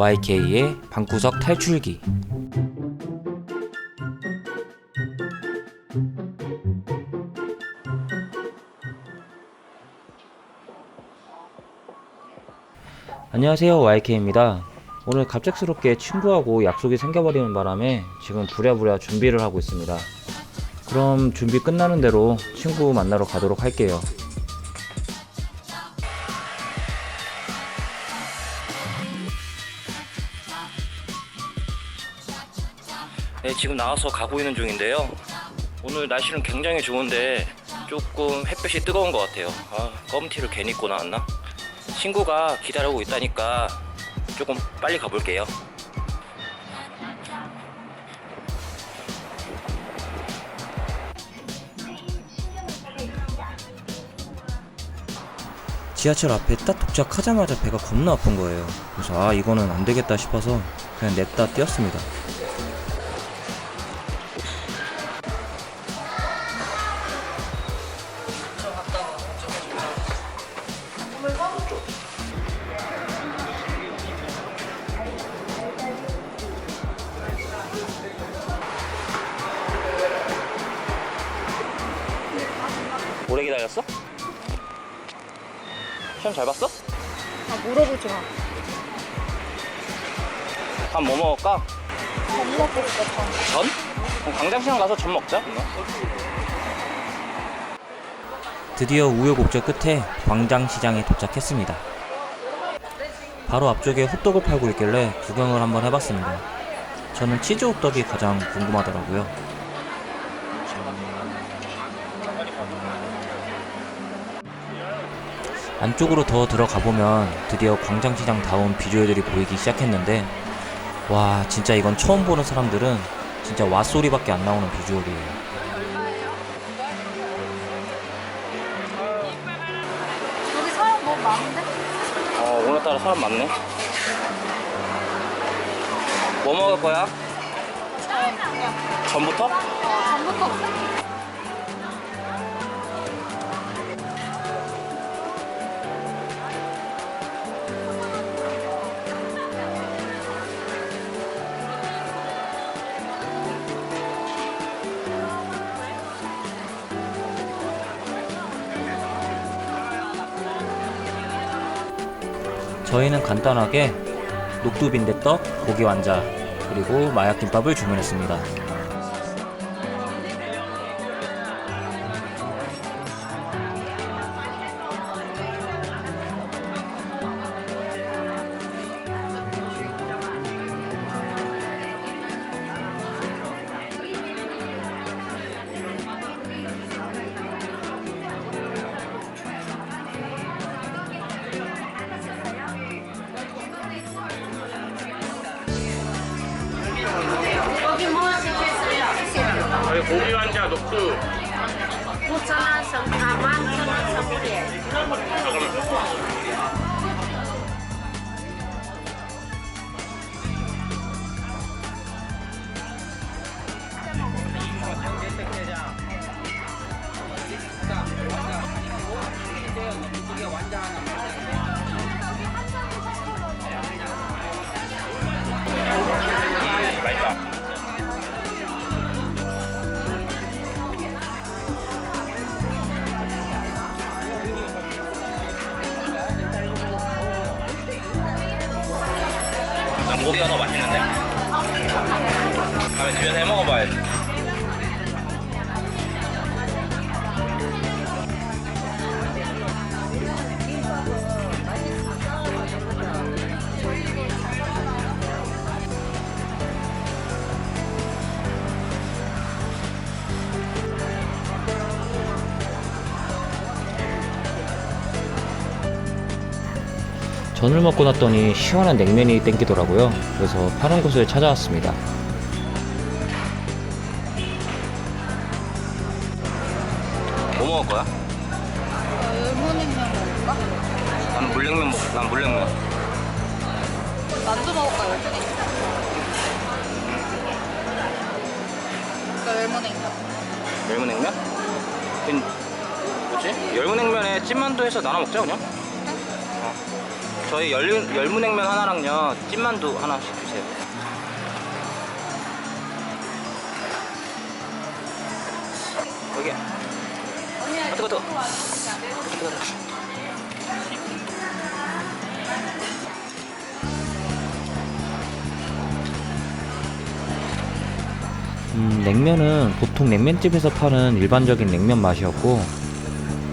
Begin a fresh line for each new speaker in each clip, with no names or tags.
YK의 방구석 탈출기. 안녕하세요 YK입니다 오늘 갑작스럽게 친구하고 약속이 생겨버리는 바람에 지금 부랴부랴 준비를 하고 있습니다 그럼 준비 끝나는 대로 친구 만나러 가도록 할게요 네, 지금 나와서 가고 있는 중인데요. 오늘 날씨는 굉장히 좋은데 조금 햇볕이 뜨거운 것 같아요. 아, 껌티를 괜히 입고 나왔나? 친구가 기다리고 있다니까 조금 빨리 가볼게요. 지하철 앞에 딱 도착하자마자 배가 겁나 아픈 거예요. 그래서 아 이거는 안 되겠다 싶어서 그냥 냅다 뛰었습니다. 기다렸어? 시험 잘 봤어?
아 물어보지 마.
밥 뭐 먹을까?
밥 먹고 싶었다.
전? 그럼 광장시장 가서 전 먹자. 드디어 우여곡절 끝에 광장시장에 도착했습니다. 바로 앞쪽에 호떡을 팔고 있길래 구경을 한번 해봤습니다. 저는 치즈 호떡이 가장 궁금하더라고요. 안쪽으로 더 들어가 보면 드디어 광장시장다운 비주얼들이 보이기 시작했는데 와 진짜 이건 처음 보는 사람들은 진짜 왓소리밖에 안 나오는 비주얼이에요.
여기 사람 너무 많은데?
어, 오늘따라 사람 많네. 뭐 먹을 거야? 전부터?
어, 전부터
저희는 간단하게 녹두 빈대떡, 고기 완자, 그리고 마약김밥을 주문했습니다.
저희 고기 완자 녹두
9,000원, 4만 1,000원 선물이에요.
난 고기가 더 맛있는데? 다음에 집에서 해 먹어봐야지. 전을 먹고 났더니 시원한 냉면이 땡기더라고요. 그래서 파는 곳을 찾아왔습니다. 뭐 먹을 거야?
일본인면 먹을까?
난 물냉면 먹. 난 물냉면.
만두 먹을까 그러니까 일본인? 그 일본인가?
열무냉면? 뭐지? 열무냉면에 찐만두 해서 나눠 먹자 그냥. 응? 어. 저희 열, 열무냉면 하나랑요 찐만두 하나씩 주세요. 여기. 아, 뜨거 뜨거. 뜨거. 음, 냉면은 보통 냉면집에서 파는 일반적인 냉면 맛이었고,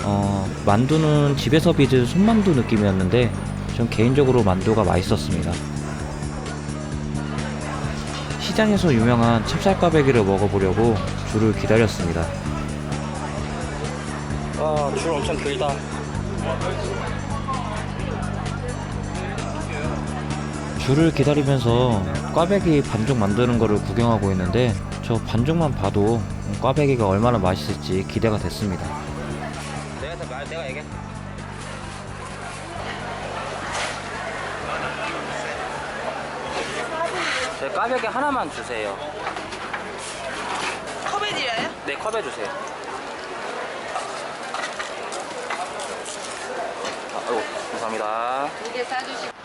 어, 만두는 집에서 빚은 손만두 느낌이었는데, 전 개인적으로 만두가 맛있었습니다. 시장에서 유명한 찹쌀꽈배기를 먹어보려고 줄을 기다렸습니다. 아, 줄 엄청 길다. 줄을 기다리면서 꽈배기 반죽 만드는 거를 구경하고 있는데 저 반죽만 봐도 꽈배기가 얼마나 맛있을지 기대가 됐습니다. 내가 말 내가 얘기해. 제 꽈배기 하나만 주세요.
컵에 드려요?
네, 컵에 주세요. 아, 아이고, 감사합니다.
두 개 싸주시고.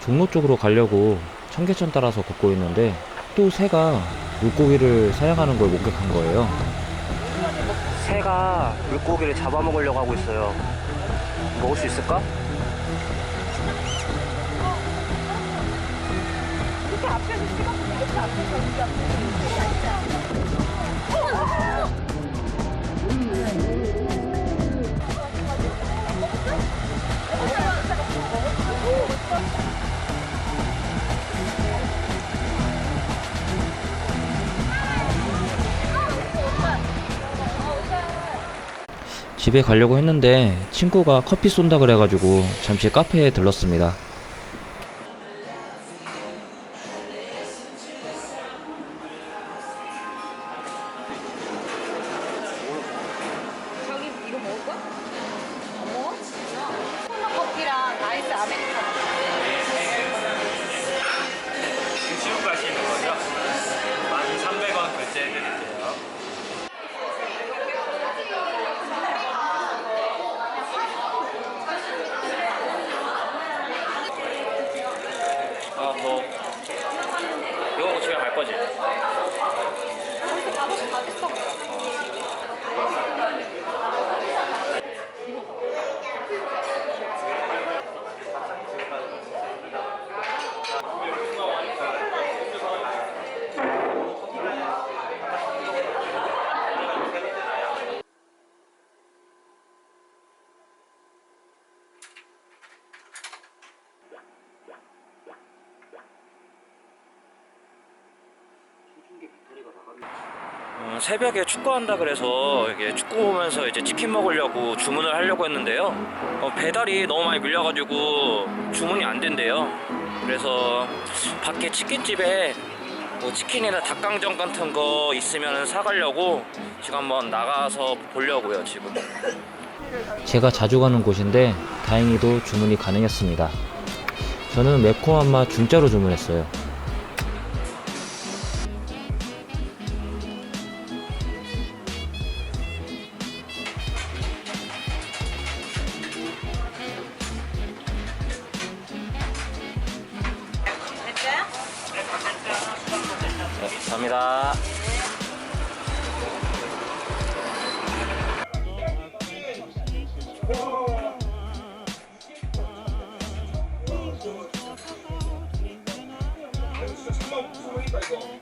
종로 쪽으로 가려고 청계천 따라서 걷고 있는데 또 새가 물고기를 사냥하는 걸 목격한 거예요. 새가 물고기를 잡아먹으려고 하고 있어요. 먹을 수 있을까? 집에 가려고 했는데 친구가 커피 쏜다 그래가지고 잠시 카페에 들렀습니다. 새벽에 축구한다 그래서 이게 축구 보면서 이제 치킨 먹으려고 주문을 하려고 했는데요. 어, 배달이 너무 많이 밀려가지고 주문이 안 된대요. 그래서 밖에 치킨집에 뭐 치킨이나 닭강정 같은 거 있으면 사가려고 지금 한번 나가서 보려고요 지금. 제가 자주 가는 곳인데 다행히도 주문이 가능했습니다. 저는 매콤한 맛 중짜로 주문했어요. 감사합니다. 네.